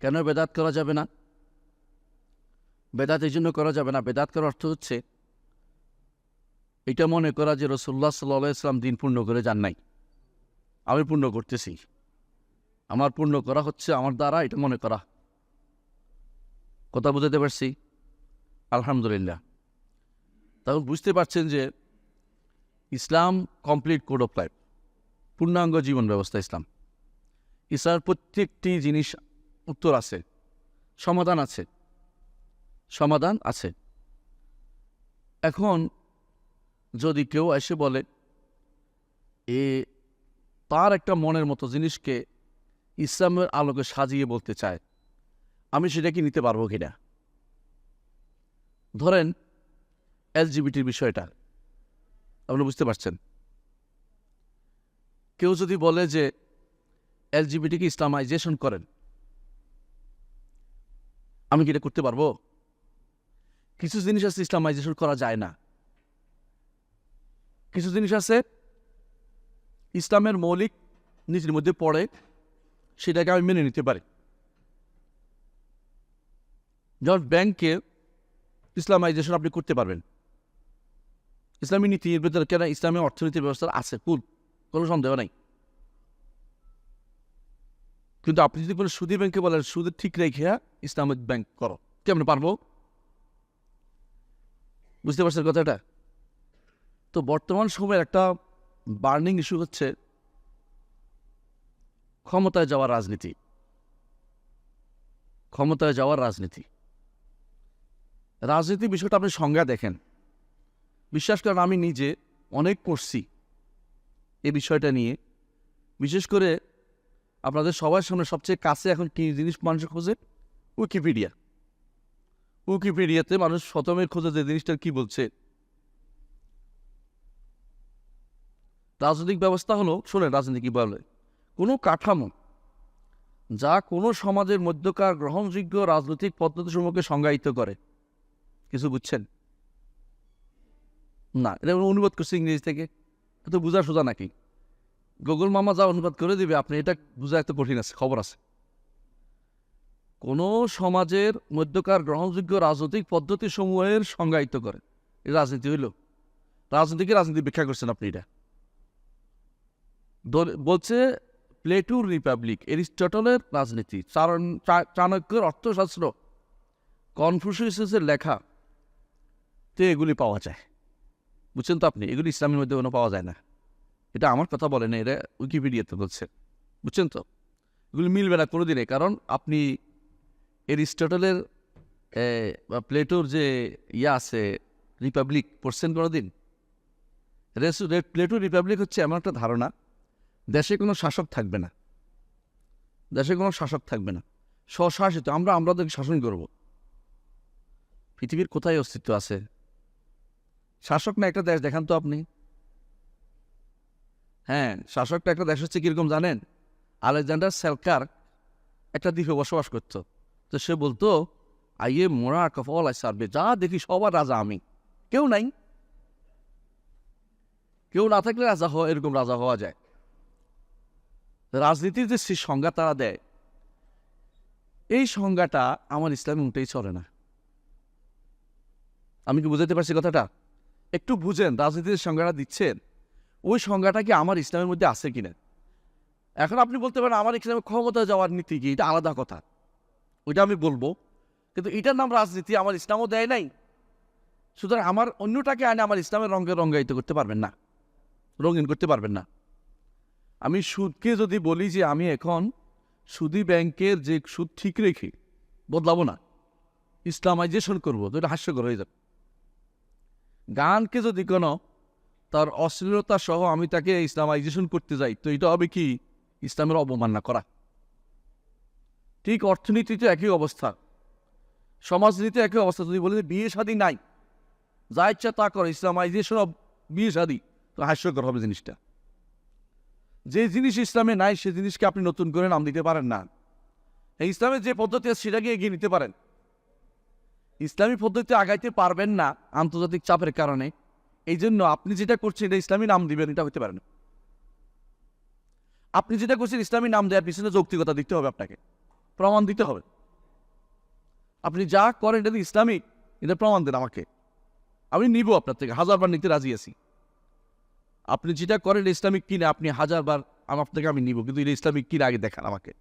কেন বেদাত করা যাবে না? বেদাত এই জন্য করা যাবে না। বেদাত করার অর্থ হচ্ছে, এটা মনে করা যে রসুল্লাহ সাল্লাহ ইসলাম দিন পূর্ণ করে যান নাই। আমি পূর্ণ করতেছি। আমার পূর্ণ করা হচ্ছে আমার দ্বারা, এটা মনে করা। কথা বুঝাতে পারছি? আলহামদুলিল্লাহ। তখন বুঝতে পারছেন যে Islam complete code of life, পূর্ণাঙ্গ জীবন ব্যবস্থা ইসলাম। ইসলামের প্রত্যেকটি জিনিস উত্তর আছে। সমাধান আছে। সমাধান আছে। এখন যদি কেউ এসে বলে, এ তার একটা মনের মতো জিনিসকে ইসলামের আলোকে সাজিয়ে বলতে চায়, আমি সেটা কি নিতে পারব কিনা? ধরেন এলজিবিটির বিষয়টা, আপনি বুঝতে পারছেন? কেউ যদি বলে যে এলজিবিটিকে ইসলামাইজেশন করেন আমি কি এটা করতে পারব? কিছু জিনিস আছে ইসলামাইজেশন করা যায় না। কিছু জিনিস আছে, ইসলামের মৌলিক নীতির মধ্যে পড়ে, সেটাকে আমি মেনে নিতে পারি। যেমন ব্যাংকে ইসলামাইজেশন আপনি করতে পারবেন। ইসলামী নীতির ভেতরে কেন ইসলামী অর্থনীতির ব্যবস্থা আছে? ফুল, কোনো সন্দেহ নাই। কিন্তু আপনি যদি বলেন সুদী ব্যাংকে বলেন, সুদের ঠিক রেখে ইসলামিক ব্যাংক করো, কেমন পারব? বুঝতে পারছেন কথাটা? তো বর্তমান সময়ের একটা বার্নিং ইস্যু হচ্ছে ক্ষমতায় যাওয়ার রাজনীতি। ক্ষমতায় যাওয়ার রাজনীতি। রাজনীতি বিষয়টা আপনি সংজ্ঞা দেখেন। বিশ্বাস করেন আমি নিজে অনেক পড়ছি এই বিষয়টা নিয়ে। বিশেষ করে আপনাদের সবার সামনে সবচেয়ে কাছে এখন কী জিনিস মানুষ খোঁজে? উইকিপিডিয়া উইকিপিডিয়াতে মানুষ শতমের খোঁজে যে জিনিসটা কি বলছে। রাজনৈতিক ব্যবস্থা হলো, শোনেন রাজনীতি কী বলে। কোনো কাঠামো যা কোনো সমাজের মধ্যকার গ্রহণযোগ্য রাজনৈতিক পদ্ধতিসমূহকে সংজ্ঞায়িত করে। কিছু বুঝছেন? না, এটা অনুবাদ করছে ইংরেজি থেকে। এত বোঝা সোজা নাকি? গুগল মামা যা অনুবাদ করে দিবে, আপনি এটা বোঝা একটা কঠিন আছে, খবর আছে। কোনো সমাজের মধ্যকার গ্রহণযোগ্য রাজনৈতিক পদ্ধতি সমূহের সংজ্ঞায়িত করে। এই রাজনীতি হইল। রাজনীতিকে রাজনীতি ব্যাখ্যা করছেন আপনি এটা। বলছে প্লেটুর রিপাবলিক, এরিস্টটলের রাজনীতি চাণক্যের অর্থশাস্ত্র, কনফুসিয়াসের লেখা, তে এগুলি পাওয়া যায়। বুঝছেন তো আপনি? এগুলি ইসলামের মধ্যে কোনো পাওয়া যায় না। এটা আমার কথা বলে না, এটা উইকিপিডিয়াতে বলছে। বুঝছেন তো? এগুলি মিলবে না কোনো দিনে কারণ আপনি এরিস্টটলের বা প্লেটোর যে ইয়া আছে, রিপাবলিক, পড়ছেন কোনো দিন প্লেটো রিপাবলিক হচ্ছে এমন একটা ধারণা, দেশে কোনো শাসক থাকবে না। দেশে কোনো শাসক থাকবে না। স্বশাসিত, আমরা আমাদেরকে শাসন করব। পৃথিবীর কোথায় অস্তিত্ব আছে? শাসক না একটা দেশ, দেখান তো আপনি। হ্যাঁ শাসকটা একটা দেশ হচ্ছে কীরকম জানেন? আলেকজান্ডার সেলকার একটা দ্বীপে বসবাস করতো। তো সে বলতো, আইয়ে মোরা কফল আই সার্ভে, যা দেখি সবার রাজা আমি। কেউ নাই। কেউ না থাকলে রাজা হওয়া, এরকম রাজা হওয়া যায়। রাজনীতির যে সে সংজ্ঞা তারা দেয়, এই সংজ্ঞাটা আমার ইসলামে উঠেই চলে না। আমি কি বুঝাতে পারছি কথাটা? একটু বুঝেন, রাজনীতির সংজ্ঞাটা দিচ্ছেন ওই সংজ্ঞাটা কি আমার ইসলামের মধ্যে আছে কিনা? এখন আপনি বলতে পারেন আমার ইসলামে ক্ষমতা যাওয়ার নীতি কি? এটা আলাদা কথা। ওইটা আমি বলব। কিন্তু এটার নাম রাজনীতি আমার ইসলামও দেয় নাই। সুতরাং আমার অন্যটাকে আনে আমার ইসলামের রঙে রঙ্গায়িত করতে পারবেন না। রঙিন করতে পারবেন না। আমি সুদকে যদি বলি যে আমি এখন সুদি ব্যাংকের যে সুদ ঠিক রেখে বদলাবো না, ইসলামাইজেশন করব, তো এটা হাস্যকর হয়ে যাবে। গানকে যদি কোনো তার অশ্লীলতা সহ আমি তাকে ইসলামাইজেশন করতে যাই। তো এটা হবে কি? ইসলামের অবমাননা করা। ঠিক অর্থনীতিতে একই অবস্থা। সমাজনীতিতে একই অবস্থা। যদি বলে বিয়ে শাদী নাই, যা ইচ্ছা তা করে। ইসলামাইজেশন অব বিয়ে শাদী। তো হাস্যকর হবে জিনিসটা। যে জিনিস ইসলামে নাই, সে জিনিসকে আপনি নতুন করে নাম দিতে পারেন না। ইসলামের যে পদ্ধতি আছে সেটাকে এগিয়ে নিতে পারেন? ইসলামী পদ্ধতিতে আগাইতে পারবেন না আন্তর্জাতিক চাপের কারণে। এই জন্য আপনি যেটা করছেন, এটা ইসলামী নাম দিবেন, এটা হতে পারে না। আপনি যেটা করছেন, ইসলামী নাম দেওয়ার পিছনে যৌক্তিকতা দিতে হবে আপনাকে। প্রমাণ দিতে হবে। আপনি যা করেন, এটা ইসলামিক এটা প্রমাণ দেন আমাকে। আমি নিব আপনার থেকে, হাজারবার নিতে রাজি আছি। আপনি যেটা করেন ইসলামিক কিনা, আপনি হাজারবার থেকে আমি নিব, কিন্তু এটা ইসলামিক কিনা, আগে দেখান আমাকে।